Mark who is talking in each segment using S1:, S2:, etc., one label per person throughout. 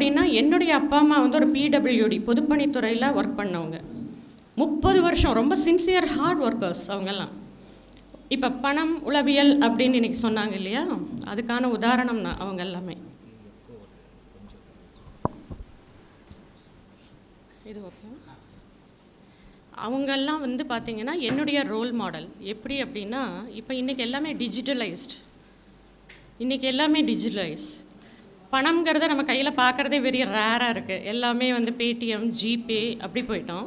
S1: அப்படின்னா என்னுடைய அப்பா அம்மா வந்து ஒரு பிடபிள்யூடி பொதுப்பணித்துறையில் ஒர்க் பண்ணவங்க. முப்பது வருஷம் ரொம்ப சின்சியர் ஹார்ட் ஒர்க்கர்ஸ் அவங்கெல்லாம். இப்போ பணம் உளவியல் அப்படின்னு இன்றைக்கி சொன்னாங்க இல்லையா? அதுக்கான உதாரணம் நான் அவங்க எல்லாமே. இது ஓகே அவங்கெல்லாம் வந்து பார்த்தீங்கன்னா என்னுடைய ரோல் மாடல் எப்படி அப்படின்னா இப்போ இன்றைக்கி எல்லாமே டிஜிட்டலைஸ்ட் இன்றைக்கி எல்லாமே டிஜிட்டலைஸ் பணம்ங்கிறத நம்ம கையில் பார்க்குறதே வெறிய ரேராக இருக்குது எல்லாமே வந்து பேடிஎம் ஜிபே அப்படி போயிட்டோம்.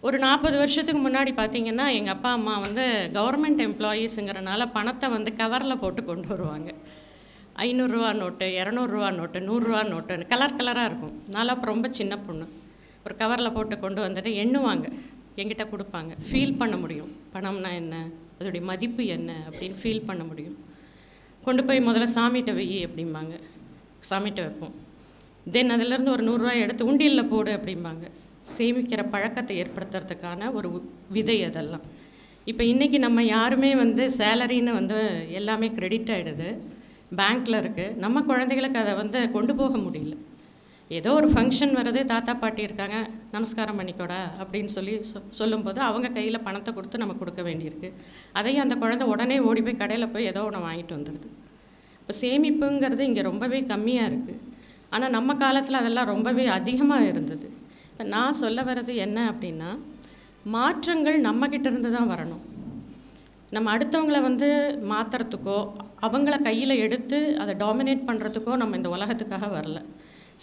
S1: ஒரு நாற்பது வருஷத்துக்கு முன்னாடி பார்த்தீங்கன்னா எங்கள் அப்பா அம்மா வந்து கவர்மெண்ட் எம்ப்ளாயீஸுங்கிறனால பணத்தை வந்து கவரில் போட்டு கொண்டு வருவாங்க. ஐநூறுரூவா நோட்டு இரநூறுவா நோட்டு நூறுரூவா நோட்டு கலர் கலராக இருக்கும். நான்லாம் அப்போ ரொம்ப சின்ன பொண்ணு. ஒரு கவரில் போட்டு கொண்டு வந்துட்டு எண்ணுவாங்க. எங்கிட்ட கொடுப்பாங்க. ஃபீல் பண்ண முடியும். பணம்னா என்ன? அதோடைய மதிப்பு என்ன? அப்படின்னு ஃபீல் பண்ண முடியும். கொண்டு போய் முதல்ல சாமிகிட்ட வை அப்படிம்பாங்க. சாமிகிட்ட வைப்போம். தென் அதிலேருந்து ஒரு நூறுரூவா எடுத்து உண்டியலில் போடு அப்படிம்பாங்க. சேமிக்கிற பழக்கத்தை ஏற்படுத்துறதுக்கான ஒரு விதை அதெல்லாம். இப்போ இன்றைக்கி நம்ம யாருமே வந்து சேலரின்னு வந்து எல்லாமே கிரெடிட் ஆகிடுது பேங்க்கில் இருக்குது நம்ம குழந்தைகளுக்கு அதை வந்து கொண்டு போக முடியல. ஏதோ ஒரு ஃபங்க்ஷன் வருது தாத்தா பாட்டி இருக்காங்க. நமஸ்காரம் பண்ணிக்கோடா அப்படின்னு சொல்லி சொ சொல்லும்போது அவங்க கையில் பணத்தை கொடுத்து நம்ம கொடுக்க வேண்டியிருக்கு. அதையும் அந்த குழந்தை உடனே ஓடி போய் கடையில் போய் ஏதோ ஒன்று வாங்கிட்டு வந்துடுது இப்போ சேமிப்புங்கிறது இங்கே ரொம்பவே கம்மியாக இருக்குது. ஆனால் நம்ம காலத்தில் அதெல்லாம் ரொம்பவே அதிகமாக இருந்தது. இப்போ நான் சொல்ல வர்றது என்ன அப்படின்னா மாற்றங்கள் நம்மக்கிட்ட இருந்து தான் வரணும். நம்ம அடுத்தவங்களை வந்து மாற்றுறதுக்கோ அவங்கள கையில் எடுத்து அதை டாமினேட் பண்ணுறதுக்கோ நம்ம இந்த உலகத்துக்காக வரல.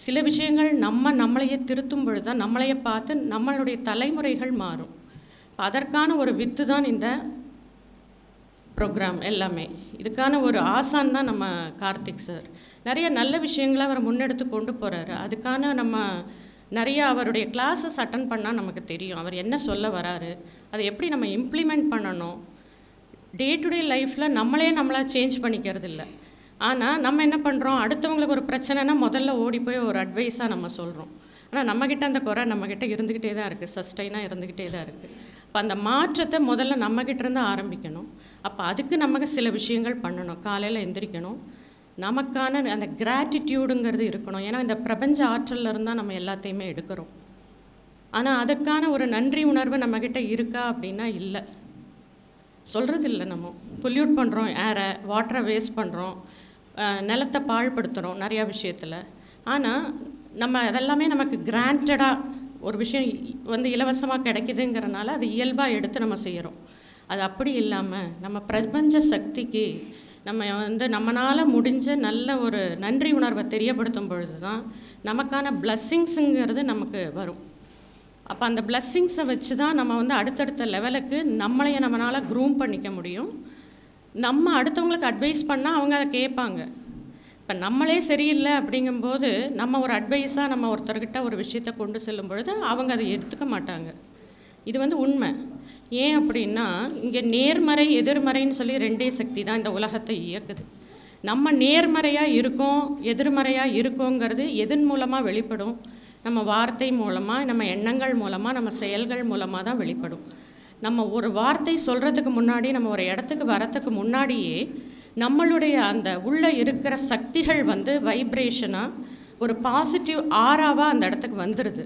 S1: சில விஷயங்கள் நம்ம நம்மளையே திருத்தும் பொழுது தான் நம்மளையே பார்த்து நம்மளுடைய தலைமுறைகள் மாறும். அதற்கான ஒரு வித்து தான் இந்த ப்ரோக்ராம் எல்லாமே. இதுக்கான ஒரு ஆசான் தான் நம்ம கார்த்திக் சார் நிறைய நல்ல விஷயங்களை அவர் முன்னெடுத்து கொண்டு போகிறாரு அதுக்கான நம்ம நிறைய அவருடைய கிளாஸஸ் அட்டன் பண்ணால் நமக்கு தெரியும். அவர் என்ன சொல்ல வராரு அதை எப்படி நம்ம இம்ப்ளிமெண்ட் பண்ணணும்? டே டு டே லைஃப்பில் நம்மளே நம்மளாக சேஞ்ச் பண்ணிக்கிறது இல்லை ஆனால் நம்ம என்ன பண்ணுறோம் அடுத்தவங்களுக்கு ஒரு பிரச்சனைனா முதல்ல ஓடி போய் ஒரு அட்வைஸாக நம்ம சொல்கிறோம் ஆனால் நம்மக்கிட்ட அந்த குறை நம்மக்கிட்ட இருந்துக்கிட்டே தான் இருக்குது சஸ்டைனாக இருந்துக்கிட்டே தான் இருக்குது இப்போ அந்த மாற்றத்தை முதல்ல நம்மக்கிட்ட இருந்து ஆரம்பிக்கணும். அப்போ அதுக்கு நமக்கு சில விஷயங்கள் பண்ணணும். காலையில் எந்திரிக்கணும். நமக்கான அந்த கிராட்டிடியூடுங்கிறது இருக்கணும். ஏன்னா இந்த பிரபஞ்ச ஆற்றல்ல இருந்தால் நம்ம எல்லாத்தையுமே எடுக்கிறோம். ஆனால் அதுக்கான ஒரு நன்றி உணர்வு நம்மக்கிட்ட இருக்கா அப்படின்னா இல்லை. சொல்கிறது இல்லை நம்ம. பொல்யூட் பண்ணுறோம் ஏரை வாட்டரை வேஸ்ட் பண்ணுறோம் நிலத்தை பாழ்படுத்துகிறோம் நிறையா விஷயத்தில். ஆனால் நம்ம அதெல்லாமே நமக்கு கிராண்டடாக ஒரு விஷயம் வந்து இலவசமாக கிடைக்குதுங்கிறனால அது இயல்பாக எடுத்து நம்ம செய்கிறோம் அது அப்படி இல்லாமல் நம்ம பிரபஞ்ச சக்திக்கு நம்ம வந்து நம்மளால் முடிஞ்ச நல்ல ஒரு நன்றி உணர்வை தெரியப்படுத்தும் பொழுது தான் நமக்கான பிளஸ்ஸிங்ஸுங்கிறது நமக்கு வரும். அப்போ அந்த பிளஸ்ஸிங்ஸை வச்சு தான் நம்ம வந்து அடுத்தடுத்த லெவலுக்கு நம்மளைய நம்மளால் க்ரூம் பண்ணிக்க முடியும். நம்ம அடுத்தவங்களுக்கு அட்வைஸ் பண்ணால் அவங்க அதை கேட்பாங்க. இப்போ நம்மளே சரியில்லை அப்படிங்கும்போது நம்ம ஒரு அட்வைஸாக நம்ம ஒருத்தர்கிட்ட ஒரு விஷயத்தை கொண்டு செல்லும் பொழுது அவங்க அதை எடுத்துக்க மாட்டாங்க. இது வந்து உண்மை. ஏன் அப்படின்னா இங்கே நேர்மறை எதிர்மறைன்னு சொல்லி ரெண்டே சக்தி தான் இந்த உலகத்தை இயக்குது. நம்ம நேர்மறையாக இருக்கோம் எதிர்மறையாக இருக்கோங்கிறது எதன் மூலமாக வெளிப்படும்? நம்ம வார்த்தை மூலமாக நம்ம எண்ணங்கள் மூலமாக நம்ம செயல்கள் மூலமாக தான் வெளிப்படும். நம்ம ஒரு வார்த்தை சொல்கிறதுக்கு முன்னாடி நம்ம ஒரு இடத்துக்கு வரத்துக்கு முன்னாடியே நம்மளுடைய அந்த உள்ளே இருக்கிற சக்திகள் வந்து வைப்ரேஷனாக ஒரு பாசிட்டிவ் ஆறாவாக அந்த இடத்துக்கு வந்துடுது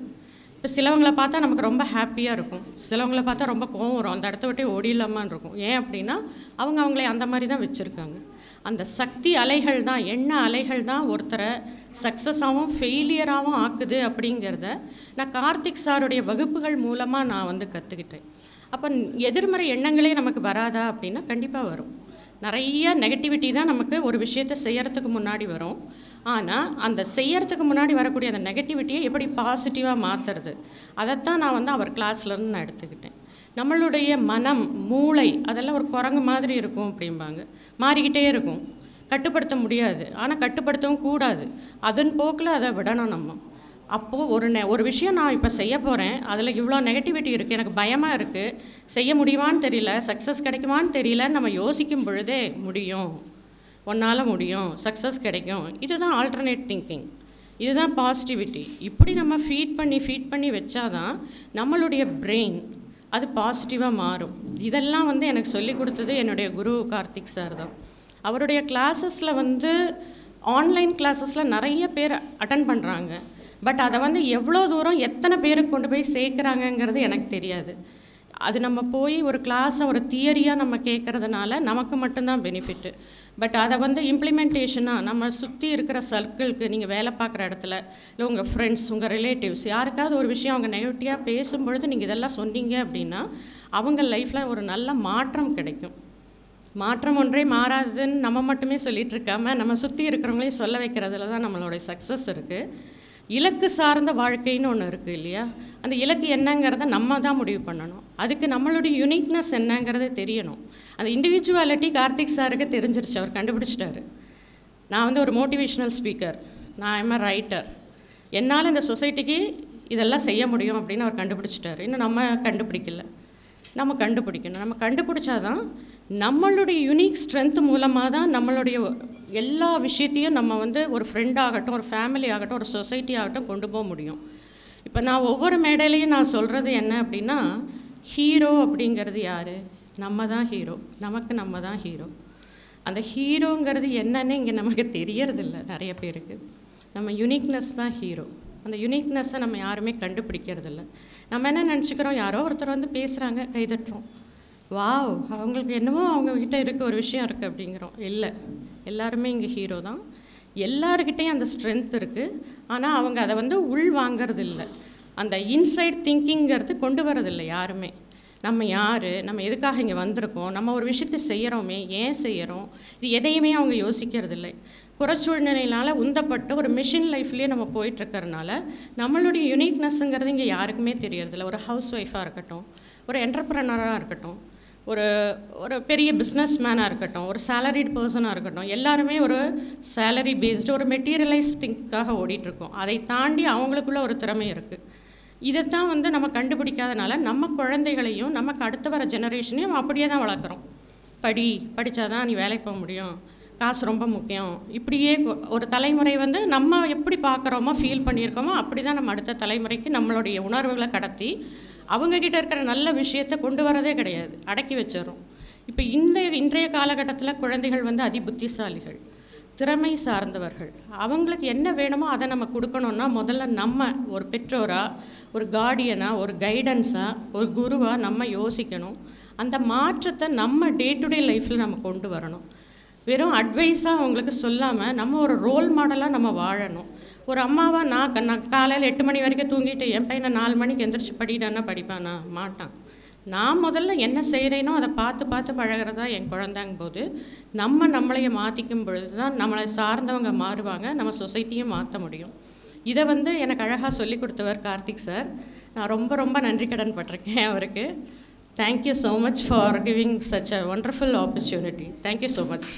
S1: இப்போ சிலவங்களை பார்த்தா நமக்கு ரொம்ப ஹாப்பியாக இருக்கும். சிலவங்களை பார்த்தா ரொம்ப கோவம் வரும். அந்த இடத்த விட்டே ஓடிடலாமான்னு இருக்கும். ஏன் அப்படின்னா அவங்க அவங்களை அந்த மாதிரி தான் வச்சுருக்காங்க. அந்த சக்தி அலைகள் தான் எண்ண அலைகள் தான் ஒருத்தரை சக்ஸஸாகவும் ஃபெயிலியராகவும் ஆக்குது அப்படிங்கிறத நான் கார்த்திக் சாருடைய வகுப்புகள் மூலமாக நான் வந்து கற்றுக்கிட்டேன் அப்போ எதிர்மறை எண்ணங்களே நமக்கு வராதா அப்படின்னா கண்டிப்பாக வரும். நிறைய நெகட்டிவிட்டி தான் நமக்கு ஒரு விஷயத்தை செய்யறதுக்கு முன்னாடி வரும். ஆனால் அந்த செய்யறதுக்கு முன்னாடி வரக்கூடிய அந்த நெகட்டிவிட்டியை எப்படி பாசிட்டிவாக மாற்றுறது அதைத்தான் நான் வந்து அவர் கிளாஸ்லேருந்து நான் எடுத்துக்கிட்டேன். நம்மளுடைய மனம் மூளை அதெல்லாம் ஒரு குரங்கு மாதிரி இருக்கும் அப்படிம்பாங்க. மாறிக்கிட்டே இருக்கும். கட்டுப்படுத்த முடியாது. ஆனால் கட்டுப்படுத்தவும் கூடாது. அதன் போக்கில் அதை விடணும் நம்ம. அப்போது ஒரு நெ ஒரு விஷயம் நான் இப்போ செய்ய போகிறேன் அதில் இவ்வளோ நெகட்டிவிட்டி இருக்குது எனக்கு பயமாக இருக்குது செய்ய முடியுமான்னு தெரியல. சக்ஸஸ் கிடைக்குமான்னு தெரியல. நம்ம யோசிக்கும் பொழுதே முடியும். ஒன்றால் முடியும். சக்ஸஸ் கிடைக்கும். இதுதான் ஆல்டர்னேட் திங்கிங் இதுதான் பாசிட்டிவிட்டி இப்படி நம்ம ஃபீட் பண்ணி ஃபீட் பண்ணி வச்சாதான் நம்மளுடைய பிரெயின் அது பாசிட்டிவாக மாறும். இதெல்லாம் வந்து எனக்கு சொல்லி கொடுத்தது என்னுடைய குரு கார்த்திக் சார் தான். அவருடைய கிளாஸஸில் வந்து ஆன்லைன் கிளாஸஸில் நிறைய பேர் அட்டன் பண்ணுறாங்க பட் அதை வந்து எவ்வளோ தூரம் எத்தனை பேருக்கு கொண்டு போய் சேர்க்குறாங்கங்கிறது எனக்கு தெரியாது. அது நம்ம போய் ஒரு கிளாஸை ஒரு தியரியாக நம்ம கேட்குறதுனால நமக்கு மட்டும்தான் பெனிஃபிட்டு பட் அதை வந்து இம்ப்ளிமெண்டேஷனாக நம்ம சுற்றி இருக்கிற சர்க்கிளுக்கு நீங்கள் வேலை பார்க்குற இடத்துல இல்லை உங்கள் ஃப்ரெண்ட்ஸ் உங்கள் ரிலேட்டிவ்ஸ் யாருக்காவது ஒரு விஷயம் அவங்க நெகட்டிவாக பேசும்பொழுது நீங்கள் இதெல்லாம் சொன்னீங்க அப்படின்னா அவங்க லைஃப்பில் ஒரு நல்ல மாற்றம் கிடைக்கும். மாற்றம் ஒன்றே மாறாதுன்னு நம்ம மட்டுமே சொல்லிகிட்டு இருக்காமல் நம்ம சுற்றி இருக்கிறவங்களையும் சொல்ல வைக்கிறதுல தான் நம்மளுடைய சக்ஸஸ் இருக்குது இலக்கு சார்ந்த வாழ்க்கைன்னு ஒன்று இருக்குது இல்லையா? அந்த இலக்கு என்னங்கிறத நம்ம தான் முடிவு பண்ணணும். அதுக்கு நம்மளுடைய யுனிக்னஸ் என்னங்கிறது தெரியணும். அந்த இண்டிவிஜுவாலிட்டி கார்த்திக் சாருக்கு தெரிஞ்சிருச்சு. அவர் கண்டுபிடிச்சிட்டாரு. நான் வந்து ஒரு மோட்டிவேஷ்னல் ஸ்பீக்கர் நான் எம் ரைட்டர் என்னால் இந்த சொசைட்டிக்கு இதெல்லாம் செய்ய முடியும் அப்படின்னு அவர் கண்டுபிடிச்சிட்டாரு. இன்னும் நம்ம கண்டுபிடிக்கல. நம்ம கண்டுபிடிக்கணும். நம்ம கண்டுபிடிச்சாதான் நம்மளுடைய யுனிக் ஸ்ட்ரென்த் மூலமாக தான் நம்மளுடைய எல்லா விஷயத்தையும் நம்ம வந்து ஒரு ஃப்ரெண்டாகட்டும் ஒரு ஃபேமிலி ஆகட்டும் ஒரு சொசைட்டி ஆகட்டும் கொண்டு போக முடியும். இப்போ நான் ஒவ்வொரு மேடையிலையும் நான் சொல்கிறது என்ன அப்படின்னா ஹீரோ அப்படிங்கிறது யார்? நம்ம தான் ஹீரோ நமக்கு நம்ம தான் ஹீரோ அந்த ஹீரோங்கிறது என்னன்னு இங்கே நமக்கு தெரியறதில்ல நிறைய பேருக்கு. நம்ம யுனிக்னஸ் தான் ஹீரோ அந்த யுனிக்னஸ்ஸை நம்ம யாருமே கண்டுபிடிக்கிறதில்ல. நம்ம என்ன நினச்சிக்கிறோம்? யாரோ ஒருத்தர் வந்து பேசுகிறாங்க கைதட்டுறோம். வாவ் அவங்களுக்கு என்னமோ அவங்கக்கிட்ட இருக்க ஒரு விஷயம் இருக்குது அப்படிங்கிறோம். இல்லை. எல்லாருமே இங்கே ஹீரோ தான். எல்லாருக்கிட்டேயும் அந்த ஸ்ட்ரென்த் இருக்குது ஆனால் அவங்க அதை வந்து உள் வாங்கிறது இல்லை அந்த இன்சைட் திங்கிங்கிறது கொண்டு வரதில்லை யாருமே. நம்ம யார்? நம்ம எதுக்காக இங்கே வந்திருக்கோம்? நம்ம ஒரு விஷயத்தை செய்கிறோமே ஏன் செய்கிறோம் இது எதையுமே அவங்க யோசிக்கிறதில்லை. புறச்சூழ்நிலையினால் உந்தப்பட்டு ஒரு மிஷின் லைஃப்லேயே நம்ம போயிட்டுருக்கறனால நம்மளுடைய யுனிக்னஸ்ஸுங்கிறது இங்கே யாருக்குமே தெரியறதில்ல. ஒரு ஹவுஸ் ஒய்ஃபாக இருக்கட்டும் ஒரு என்டர்ப்ரனராக இருக்கட்டும் ஒரு ஒரு பெரிய பிஸ்னஸ் மேனாக இருக்கட்டும் ஒரு சேலரிட் பர்சனாக இருக்கட்டும் எல்லாருமே ஒரு சேலரி பேஸ்டு ஒரு மெட்டீரியலைஸ் திங்க்காக ஓடிட்டுருக்கோம். அதை தாண்டி அவங்களுக்குள்ள ஒரு திறமை இருக்குது இதைத்தான் வந்து நம்ம கண்டுபிடிக்காதனால நம்ம குழந்தைகளையும் நமக்கு அடுத்த வர ஜெனரேஷனையும் அப்படியே தான் வளர்க்குறோம். படி படித்தாதான் நீ வேலைக்கு போக முடியும். காசு ரொம்ப முக்கியம். இப்படியே ஒரு தலைமுறை வந்து நம்ம எப்படி பார்க்குறோமோ ஃபீல் பண்ணியிருக்கோமோ அப்படி தான் நம்ம அடுத்த தலைமுறைக்கு நம்மளுடைய உணர்வுகளை கடத்தி அவங்கக்கிட்ட இருக்கிற நல்ல விஷயத்தை கொண்டு வரதே கிடையாது. அடக்கி வச்சிடறோம். இப்போ இந்த இன்றைய காலகட்டத்தில் குழந்தைகள் வந்து அதி புத்திசாலிகள் திறமை சார்ந்தவர்கள். அவங்களுக்கு என்ன வேணுமோ அதை நம்ம கொடுக்கணுன்னா முதல்ல நம்ம ஒரு பெற்றோராக ஒரு கார்டியனாக ஒரு கைடன்ஸாக ஒரு குருவாக நம்ம யோசிக்கணும். அந்த மாற்றத்தை நம்ம டே டு டே லைஃப்பில் நம்ம கொண்டு வரணும். வெறும் அட்வைஸாக அவங்களுக்கு சொல்லாமல் நம்ம ஒரு ரோல் மாடலாக நம்ம வாழணும். ஒரு அம்மாவாக நான் க- நான் காலையில் எட்டு மணி வரைக்கும் தூங்கிட்டு என் பையனை நாலு மணிக்கு எந்திரிச்சு படிடான்னா படிப்பானா? மாட்டான். நான் முதல்ல என்ன செய்கிறேனோ அதை பார்த்து பார்த்து பழகிறதா என் குழந்தைங்க போது நம்ம நம்மளைய மாற்றிக்கும் பொழுது தான் நம்மளை சார்ந்தவங்க மாறுவாங்க நம்ம சொசைட்டியும் மாற்ற முடியும். இதை வந்து எனக்கு அழகாக சொல்லி கொடுத்தவர் கார்த்திக் சார். நான் ரொம்ப ரொம்ப நன்றி கடன் பட்டிருக்கேன் அவருக்கு. Thank you so much for giving such a wonderful opportunity thank you so much